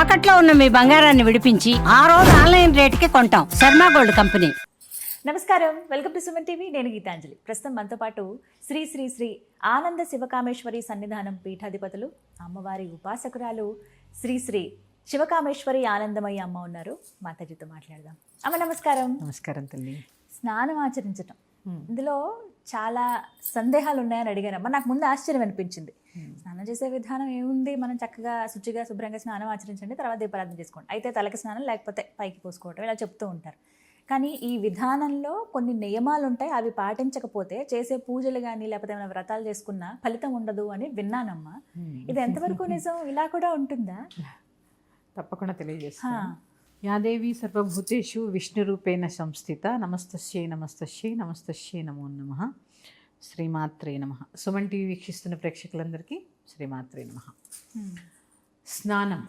తాకట్లో ఉన్న మీ బంగారాన్ని విడిపించి ఆ రోజు ఆన్లైన్ రేటుకి కొంటాం. Sharma gold company. నమస్కారం. Welcome to Suman TV. నేను గీతాంజలి. ప్రస్తుతం మనతో పాటు శ్రీ శ్రీ శ్రీ ఆనంద శివకామేశ్వరి సన్నిధానం పీఠాధిపతులు అమ్మవారి ఉపాసకురాలు శ్రీ శ్రీ శివకామేశ్వరి ఆనందమయ్య అమ్మ ఉన్నారు. మాతాజీతో మాట్లాడదాం. అమ్మ నమస్కారం. నమస్కారం తల్లి. స్నానం ఆచరించటం. ఇందులో చాలా సందేహాలు ఉన్నాయని అడిగారమ్మ. నాకు ముందు ఆశ్చర్యం అనిపించింది. స్నానం చేసే విధానం ఏముంది? మనం చక్కగా శుచిగా శుభ్రంగా స్నానం ఆచరించండి తర్వాత దీపారాధన చేసుకోండి. అయితే తలకి స్నానం లేకపోతే పైకి పోసుకోవటం ఇలా చెప్తూ ఉంటారు. కానీ ఈ విధానంలో కొన్ని నియమాలు ఉంటాయి అవి పాటించకపోతే చేసే పూజలు కానీ లేకపోతే ఏమైనా వ్రతాలు చేసుకున్నా ఫలితం ఉండదు అని విన్నానమ్మా. ఇది ఎంతవరకు నిజం? ఇలా కూడా ఉంటుందా? తప్పకుండా హా. యాదేవి సర్వభూతేషు విష్ణురూపేణ సంస్థిత. నమస్తస్యై నమస్తస్యై నమస్తస్యై నమో నమ. శ్రీమాత్రే నమ. సుమన్ టీవీ వీక్షిస్తున్న ప్రేక్షకులందరికీ శ్రీమాత్రే నమ. స్నానం.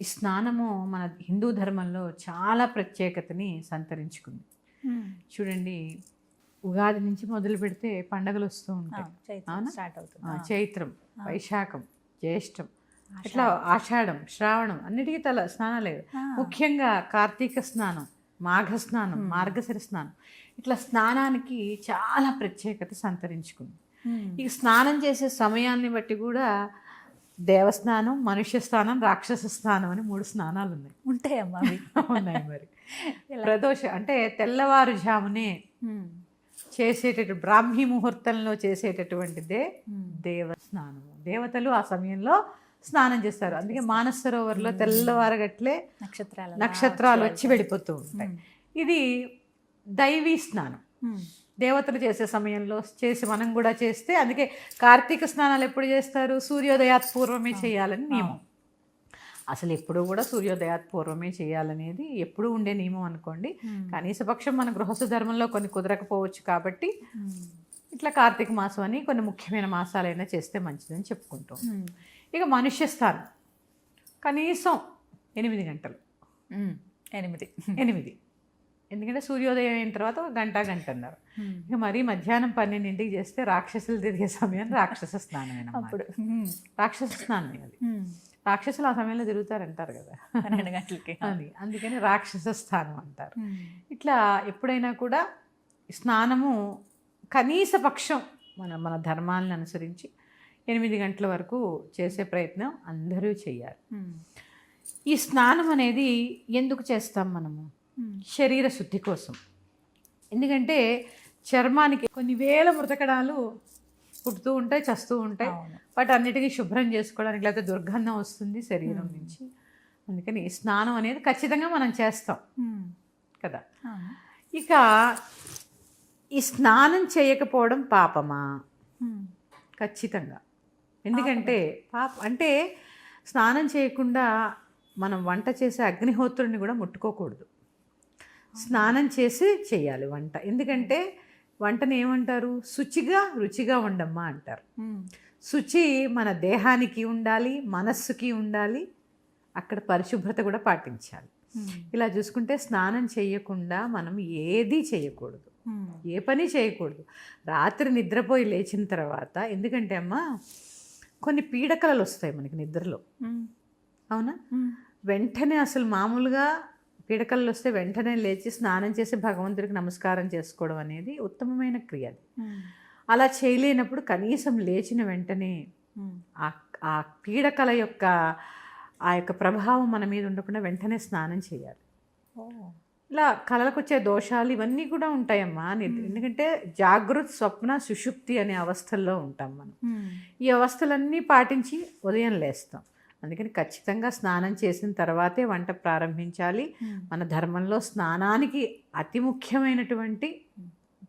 ఈ స్నానము మన హిందూ ధర్మంలో చాలా ప్రత్యేకతని సంతరించుకుంది. చూడండి ఉగాది నుంచి మొదలు పెడితే పండగలు వస్తూ ఉంటాయి. చైత్రం వైశాఖం జ్యేష్టం ఇట్లా ఆషాఢం. శ్రావణం అన్నిటికీ తల స్నానాలే. ముఖ్యంగా కార్తీక స్నానం మాఘ స్నానం మార్గశిర స్నానం. ఇట్లా స్నానానికి చాలా ప్రత్యేకత సంతరించుకుంది. ఈ స్నానం చేసే సమయాన్ని బట్టి కూడా దేవస్నానం మనుష్య స్నానం రాక్షస స్నానం అని మూడు స్నానాలు ఉన్నాయి. ఉంటాయమ్మా ఉన్నాయి మరి. ప్రదోష అంటే తెల్లవారుజామునే. చేసేటటువంటి బ్రాహ్మీ ముహూర్తంలో చేసేటటువంటిదే Hmm. దేవ స్నానము దేవతలు ఆ సమయంలో స్నానం చేస్తారు. అందుకే మానస సరోవర్లో తెల్లవారగట్లే నక్షత్రాల నక్షత్రాలు వచ్చి వెళ్ళిపోతూ ఉంటాయి. ఇది దైవీ స్నానం. దేవతలు చేసే సమయంలో చేసి మనం కూడా చేస్తే అందుకే కార్తీక స్నానాలు ఎప్పుడు చేస్తారు? సూర్యోదయాత్ పూర్వమే చేయాలని నియమం. అసలు ఎప్పుడు కూడా సూర్యోదయాత్ పూర్వమే చేయాలనేది ఎప్పుడు ఉండే నియమం అనుకోండి. కనీసపక్షం మన గృహస్థ ధర్మంలో కొన్ని కుదరకపోవచ్చు కాబట్టి ఇట్లా కార్తీక మాసం అని కొన్ని ముఖ్యమైన మాసాలైనా చేస్తే మంచిదని చెప్పుకుంటాం. ఇక మనుష్య స్థానం కనీసం ఎనిమిది గంటలు. ఎనిమిది ఎనిమిది ఎందుకంటే సూర్యోదయం అయిన తర్వాత ఒక గంట గంట అన్నారు. ఇక మరీ మధ్యాహ్నం పన్నెండింటికి చేస్తే రాక్షసులు తిరిగే సమయం రాక్షస స్నానం అప్పుడు. రాక్షస స్నానం అది. రాక్షసులు ఆ సమయంలో తిరుగుతారంటారు కదా పన్నెండు గంటలకి అది అందుకని రాక్షస స్థానం అంటారు. ఇట్లా ఎప్పుడైనా కూడా స్నానము కనీస పక్షం మన మన ధర్మాలను అనుసరించి ఎనిమిది గంటల వరకు చేసే ప్రయత్నం అందరూ చేయాలి. ఈ స్నానం అనేది ఎందుకు చేస్తాం మనము. శరీర శుద్ధి కోసం ఎందుకంటే చర్మానికి కొన్ని వేల మృతకణాలు పుడుతూ ఉంటాయి చస్తూ ఉంటాయి. వాటి అన్నిటికీ శుభ్రం చేసుకోవడానికి లేకపోతే దుర్గంధం వస్తుంది శరీరం నుంచి అందుకని స్నానం అనేది ఖచ్చితంగా మనం చేస్తాం. కదా. ఇక ఈ స్నానం చేయకపోవడం పాపమా. ఖచ్చితంగా ఎందుకంటే పాప అంటే స్నానం చేయకుండా మనం వంట చేసే అగ్నిహోత్రుని కూడా ముట్టుకోకూడదు. స్నానం చేసి చేయాలి వంట. ఎందుకంటే వంటని ఏమంటారు? శుచిగా రుచిగా ఉండమ్మా అంటారు. శుచి మన దేహానికి ఉండాలి మనస్సుకి ఉండాలి అక్కడ పరిశుభ్రత కూడా పాటించాలి. ఇలా చూసుకుంటే స్నానం చేయకుండా మనం ఏదీ చేయకూడదు. ఏ పని చేయకూడదు. రాత్రి నిద్రపోయి లేచిన తర్వాత ఎందుకంటే అమ్మా కొన్ని పీడకలలు వస్తాయి మనకి నిద్రలో. అవునా. వెంటనే అసలు మామూలుగా పీడకలలు వస్తే వెంటనే లేచి స్నానం చేసి భగవంతుడికి నమస్కారం చేసుకోవడం అనేది ఉత్తమమైన క్రియ అది. అలా చేయలేనప్పుడు కనీసం లేచిన వెంటనే. ఆ ఆ పీడకల యొక్క ఆ యొక్క ప్రభావం మన మీద ఉండకుండా వెంటనే స్నానం చేయాలి ఇలా కళలకు వచ్చే దోషాలు ఇవన్నీ కూడా ఉంటాయమ్మా నిద్ర ఎందుకంటే జాగృత్ స్వప్న సుషుప్తి అనే అవస్థల్లో ఉంటాం మనం. ఈ అవస్థలన్నీ పాటించి ఉదయం లేస్తాం. అందుకని ఖచ్చితంగా స్నానం చేసిన తర్వాతే వంట ప్రారంభించాలి. మన ధర్మంలో స్నానానికి అతి ముఖ్యమైనటువంటి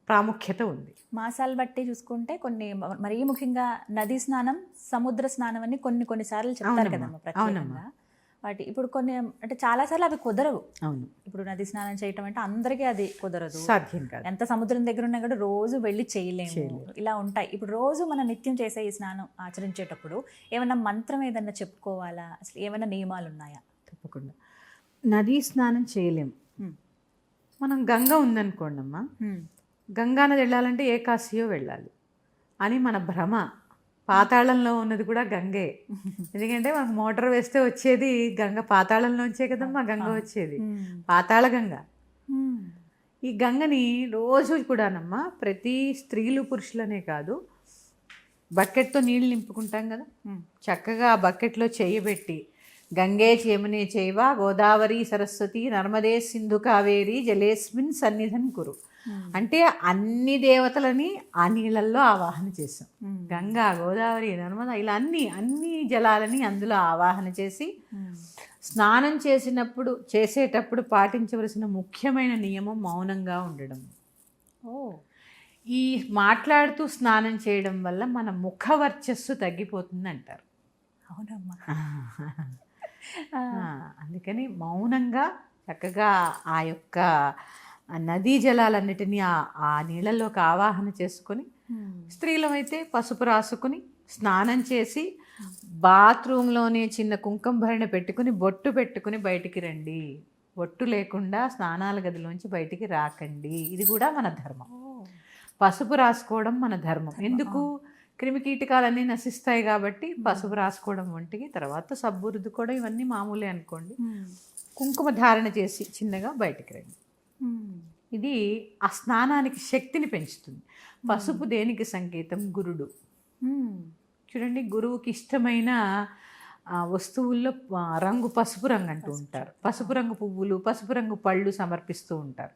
ప్రాముఖ్యత ఉంది. మాసాలు బట్టి చూసుకుంటే కొన్ని మరీ ముఖ్యంగా నదీ స్నానం సముద్ర స్నానం అని కొన్ని కొన్ని సార్లు చెప్తారు కదమ్మా అవునమ్మా. వాటి ఇప్పుడు కొన్ని అంటే చాలా సార్లు అవి కుదరవు. అవును. ఇప్పుడు నది స్నానం చేయటం అంటే అందరికీ అది కుదరదు. సాధ్యం కాదు. ఎంత సముద్రం దగ్గర ఉన్నా కూడా రోజు వెళ్ళి చేయలేము. చేయలేము. ఇలా ఉంటాయి. ఇప్పుడు రోజు మనం నిత్యం చేసే ఈ స్నానం ఆచరించేటప్పుడు ఏమైనా మంత్రం ఏదన్నా చెప్పుకోవాలా? అసలు ఏమైనా నియమాలు ఉన్నాయా? తప్పకుండా. నదీ స్నానం చేయలేం Hmm. మనం గంగ ఉందనుకోండి అమ్మా. గంగా నది వెళ్ళాలంటే ఏ కాశీయో వెళ్ళాలి. అని మన భ్రమ. పాతాళంలో ఉన్నది కూడా గంగే. ఎందుకంటే మనకు మోటార్ వేస్తే వచ్చేది గంగ. పాతాళంలోంచే కదమ్మా గంగ వచ్చేది. పాతాళ గంగ. ఈ గంగని రోజు కూడానమ్మా ప్రతి స్త్రీలు పురుషులనే కాదు బకెట్తో నీళ్ళు నింపుకుంటాం కదా. చక్కగా ఆ బకెట్లో చేయబెట్టి గంగే చేమనే చేయవ గోదావరి సరస్వతి నర్మదే సింధు కావేరి జలేస్మిన్ సన్నిధన్ కురు. అంటే అన్ని దేవతలని ఆ నీళ్ళల్లో ఆవాహన చేసాం గంగా గోదావరి నర్మద ఇలా అన్ని అన్ని జలాలని అందులో ఆవాహన చేసి స్నానం చేసినప్పుడు చేసేటప్పుడు పాటించవలసిన ముఖ్యమైన నియమం మౌనంగా ఉండడం. ఓ. ఈ మాట్లాడుతూ స్నానం చేయడం వల్ల మన ముఖ వర్చస్సు తగ్గిపోతుంది అంటారు అవునమ్మా అందుకని మౌనంగా చక్కగా ఆ యొక్క ఆ నదీ జలాలన్నిటినీ ఆ నీళ్ళలోకి ఆవాహన చేసుకొని స్త్రీలమైతే పసుపు రాసుకుని స్నానం చేసి బాత్రూంలోనే చిన్న కుంకుమ భరణ పెట్టుకుని బొట్టు పెట్టుకుని బయటికి రండి. బొట్టు లేకుండా స్నానాల గదిలోంచి బయటికి రాకండి. ఇది కూడా మన ధర్మం. పసుపు రాసుకోవడం మన ధర్మం. ఎందుకు? క్రిమికీటకాలన్నీ నశిస్తాయి కాబట్టి పసుపు రాసుకోవడం వంటికి తర్వాత సబ్బు రుద్దుకోవడం ఇవన్నీ మామూలే అనుకోండి. కుంకుమ ధారణ చేసి చిన్నగా బయటికి రండి. ఇది ఆ స్నానానికి శక్తిని పెంచుతుంది. పసుపు దేనికి సంకేతం? గురుడు. చూడండి గురువుకి ఇష్టమైన వస్తువుల్లో రంగు పసుపు రంగు అంటూ ఉంటారు. పసుపు రంగు పువ్వులు పసుపు రంగు పళ్ళు సమర్పిస్తూ ఉంటారు.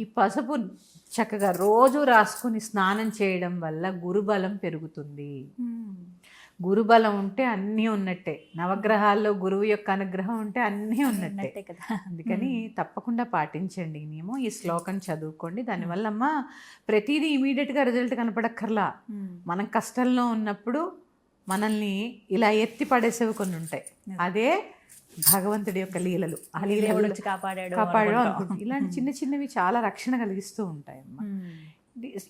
ఈ పసుపు చక్కగా రోజు రాసుకొని స్నానం చేయడం వల్ల గురుబలం పెరుగుతుంది. గురుబలం ఉంటే అన్నీ ఉన్నట్టే. నవగ్రహాల్లో గురువు యొక్క అనుగ్రహం ఉంటే అన్నీ ఉన్నట్టే. కదా. అందుకని తప్పకుండా పాటించండి నియమం ఈ శ్లోకం చదువుకోండి. దానివల్ల అమ్మ ప్రతిదీ ఇమీడియట్గా రిజల్ట్ కనపడక్కర్లా. మనం కష్టంలో ఉన్నప్పుడు మనల్ని ఇలా ఎత్తి పడేసేవి కొన్ని ఉంటాయి. అదే భగవంతుడి యొక్క లీలలు. ఆ వచ్చి కాపాడాడు కాపాడు అనుకుంటాం. అనుకుంటా. ఇలాంటి చిన్న చిన్నవి చాలా రక్షణ కలిగిస్తూ ఉంటాయి అమ్మ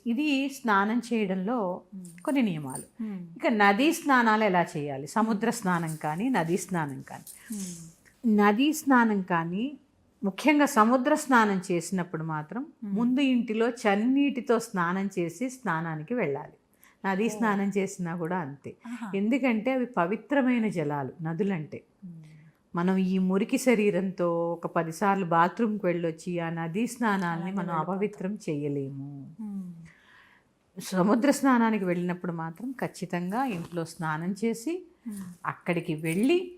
ఇది- స్నానం చేయడంలో కొన్ని నియమాలు. ఇక నదీ స్నానాలు ఎలా చేయాలి? సముద్ర స్నానం కానీ నదీ స్నానం కానీ. నదీ స్నానం కానీ ముఖ్యంగా సముద్ర స్నానం చేసినప్పుడు మాత్రం ముందు ఇంటిలో చన్నీటితో స్నానం చేసి స్నానానికి వెళ్ళాలి. నదీ స్నానం చేసినా కూడా అంతే. ఎందుకంటే అవి పవిత్రమైన జలాలు నదులంటే. మనం ఈ మురికి శరీరంతో ఒక పదిసార్లు బాత్రూమ్కి వెళ్ళొచ్చి ఆ నదీ స్నానాల్ని మనం అపవిత్రం చేయలేము. సముద్ర స్నానానికి వెళ్ళినప్పుడు మాత్రం ఖచ్చితంగా ఇంట్లో స్నానం చేసి అక్కడికి వెళ్ళి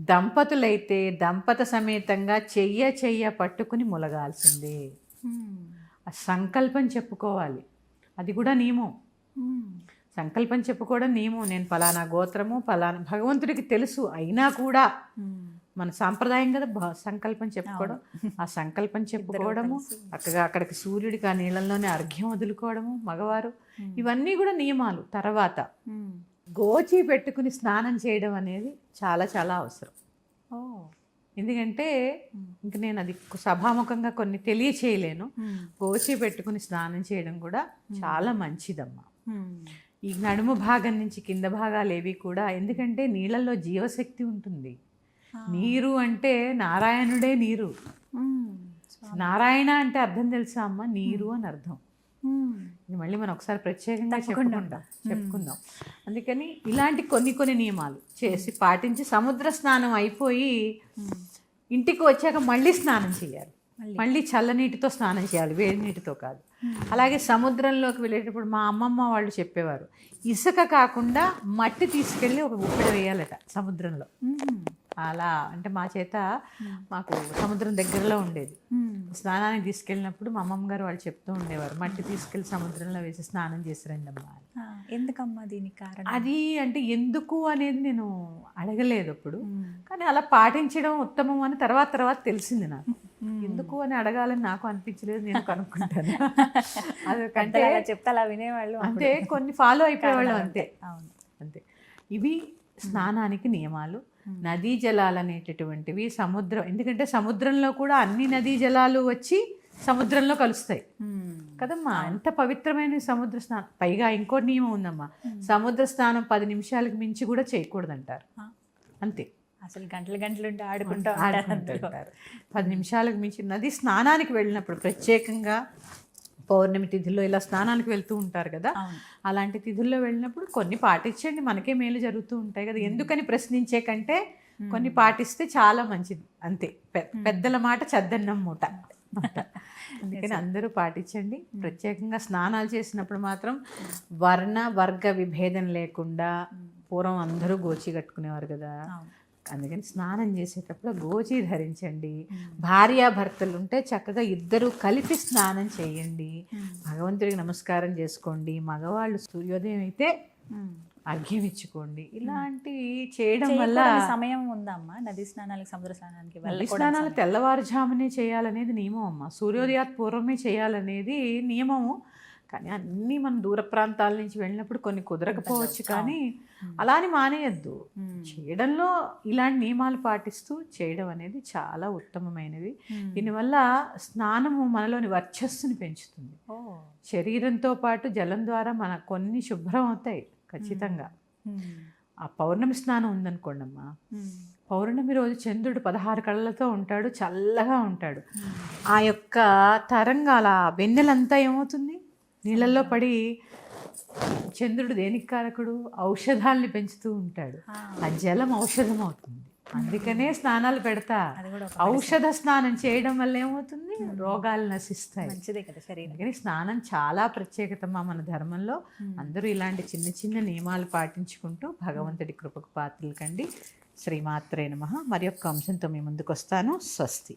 దంపతులైతే దంపత సమేతంగా చెయ్య చెయ్య పట్టుకుని ములగాల్సిందే. ఆ సంకల్పం చెప్పుకోవాలి. అది కూడా నియమం. సంకల్పం చెప్పుకోవడం నియమం. నేను ఫలానా గోత్రము ఫలానా భగవంతుడికి తెలుసు. అయినా కూడా మన సాంప్రదాయం కదా భ- సంకల్పం చెప్పుకోవడం. ఆ సంకల్పం చెప్పుకోవడము చక్కగా అక్కడికి సూర్యుడికి ఆ నీళ్ళల్లోనే అర్ఘ్యం వదులుకోవడము మగవారు. ఇవన్నీ కూడా నియమాలు. తర్వాత గోచి పెట్టుకుని స్నానం చేయడం అనేది చాలా చాలా అవసరం. ఎందుకంటే ఇంక నేను అది సభాముఖంగా కొన్ని తెలియచేయలేను. గోచి పెట్టుకుని స్నానం చేయడం కూడా చాలా మంచిదమ్మా. ఈ నడుము భాగం నుంచి కింద భాగాలు ఏవి కూడా ఎందుకంటే నీళ్ళల్లో జీవశక్తి ఉంటుంది. నీరు అంటే నారాయణుడే నీరు. నారాయణ అంటే అర్థం తెలుసా అమ్మ? నీరు అని అర్థం. ఇది మళ్ళీ మనం ఒకసారి ప్రత్యేకంగా చెప్పుకుందాం. చెప్పుకుందాం. అందుకని ఇలాంటి కొన్ని కొన్ని నియమాలు చేసి పాటించి సముద్ర స్నానం అయిపోయి ఇంటికి వచ్చాక మళ్ళీ స్నానం చేయాలి. మళ్ళీ. చల్లనీటితో స్నానం చేయాలి వేడి నీటితో కాదు. అలాగే సముద్రంలోకి వెళ్ళేటప్పుడు మా అమ్మమ్మ వాళ్ళు చెప్పేవారు ఇసుక కాకుండా మట్టి తీసుకెళ్ళి ఒక గుప్పెడ వేయాలట సముద్రంలో. అలా అంటే మా చేత మాకు సముద్రం దగ్గరలో ఉండేది. స్నానానికి తీసుకెళ్ళినప్పుడు మా అమ్మమ్మ గారు వాళ్ళు చెప్తూ ఉండేవారు మట్టి తీసుకెళ్ళి సముద్రంలో వేసి స్నానం చేసి రండి అమ్మా. ఎందుకమ్మా దీనికి కారణం? అది అంటే ఎందుకు అనేది నేను అడగలేదు అప్పుడు. కానీ అలా పాటించడం ఉత్తమం అని తర్వాత తర్వాత తెలిసింది నాకు. ఎందుకు అని అడగాలని నాకు అనిపించలేదు నేను కనుక్కుంటాను. అదొకంటే చెప్తే అలా వినేవాళ్ళు అంటే కొన్ని ఫాలో అయిపోయేవాళ్ళం అంతే. అవును. అంతే. ఇవి స్నానానికి నియమాలు నదీ జలాలు అనేటటువంటివి సముద్రం ఎందుకంటే సముద్రంలో కూడా అన్ని నదీ జలాలు వచ్చి సముద్రంలో కలుస్తాయి. కదమ్మా ఎంత పవిత్రమైన సముద్ర స్నానం పైగా ఇంకో నియమం ఉందమ్మా. సముద్ర స్నానం పది నిమిషాలకు మించి కూడా చేయకూడదంటారు. అంతే. అసలు గంటలు గంటలు ఆడుకుంటూ. ఆడుకుంటుంటారు పది నిమిషాలకు మించి నది స్నానానికి వెళ్ళినప్పుడు ప్రత్యేకంగా పౌర్ణమి తిథుల్లో ఇలా స్నానానికి వెళ్తూ ఉంటారు కదా. అలాంటి తిథుల్లో వెళ్ళినప్పుడు కొన్ని పాటించండి. మనకే మేలు జరుగుతూ ఉంటాయి కదా. ఎందుకని ప్రశ్నించే కంటే కొన్ని పాటిస్తే చాలా మంచిది. అంతే. పెద్దల మాట చద్దన్నం మూట. అందుకని అందరూ పాటించండి. ప్రత్యేకంగా స్నానాలు చేసినప్పుడు మాత్రం వర్ణ వర్గ విభేదం లేకుండా పూర్వం అందరూ గోచి కట్టుకునేవారు కదా. అందుకని స్నానం చేసేటప్పుడు గోచి ధరించండి. భార్యాభర్తలు ఉంటే చక్కగా ఇద్దరు కలిపి స్నానం చేయండి. భగవంతుడికి నమస్కారం చేసుకోండి. మగవాళ్ళు సూర్యోదయం అయితే అర్ఘ్యం ఇచ్చుకోండి ఇలాంటివి చేయడం వల్ల సమయం ఉందమ్మా. నది స్నానాలకు సముద్ర స్నానానికి నది స్నానాలు. తెల్లవారుజామునే చేయాలనేది నియమం అమ్మ. సూర్యోదయాత్ పూర్వమే చేయాలనేది నియమము. కానీ అన్నీ మనం దూర ప్రాంతాల నుంచి వెళ్ళినప్పుడు కొన్ని కుదరకపోవచ్చు కానీ అలా అని మానేయద్దు. చేయడంలో ఇలాంటి నియమాలు పాటిస్తూ చేయడం అనేది చాలా ఉత్తమమైనది మ్మ్. దీనివల్ల స్నానము మనలోని వర్చస్సుని పెంచుతుంది. శరీరంతో పాటు జలం ద్వారా మన కొన్ని శుభ్రం అవుతాయి ఖచ్చితంగా. ఆ పౌర్ణమి స్నానం ఉందనుకోండి అమ్మా మ్మ్. పౌర్ణమి రోజు చంద్రుడు పదహారు కళ్ళతో ఉంటాడు చల్లగా ఉంటాడు ఆ యొక్క తరంగాల వెన్నెలంతా ఏమవుతుంది నీళ్ళల్లో పడి చంద్రుడు దేనికి కారకుడు? ఔషధాల్ని పెంచుతూ ఉంటాడు. ఆ. జలం ఔషధం అవుతుంది. అందుకనే స్నానాలు పెడతా. ఔషధ స్నానం చేయడం వల్ల ఏమవుతుంది? రోగాలు నశిస్తాయి. మంచిదే కదా శరీరం. అందుకని స్నానం చాలా ప్రత్యేకతమ్మా మన ధర్మంలో. అందరూ ఇలాంటి చిన్న చిన్న నియమాలు పాటించుకుంటూ భగవంతుడి కృపకు పాత్రలు కండి. శ్రీమాత్రే నమ. మరి యొక్క అంశంతో మీ ముందుకు వస్తాను స్వస్తి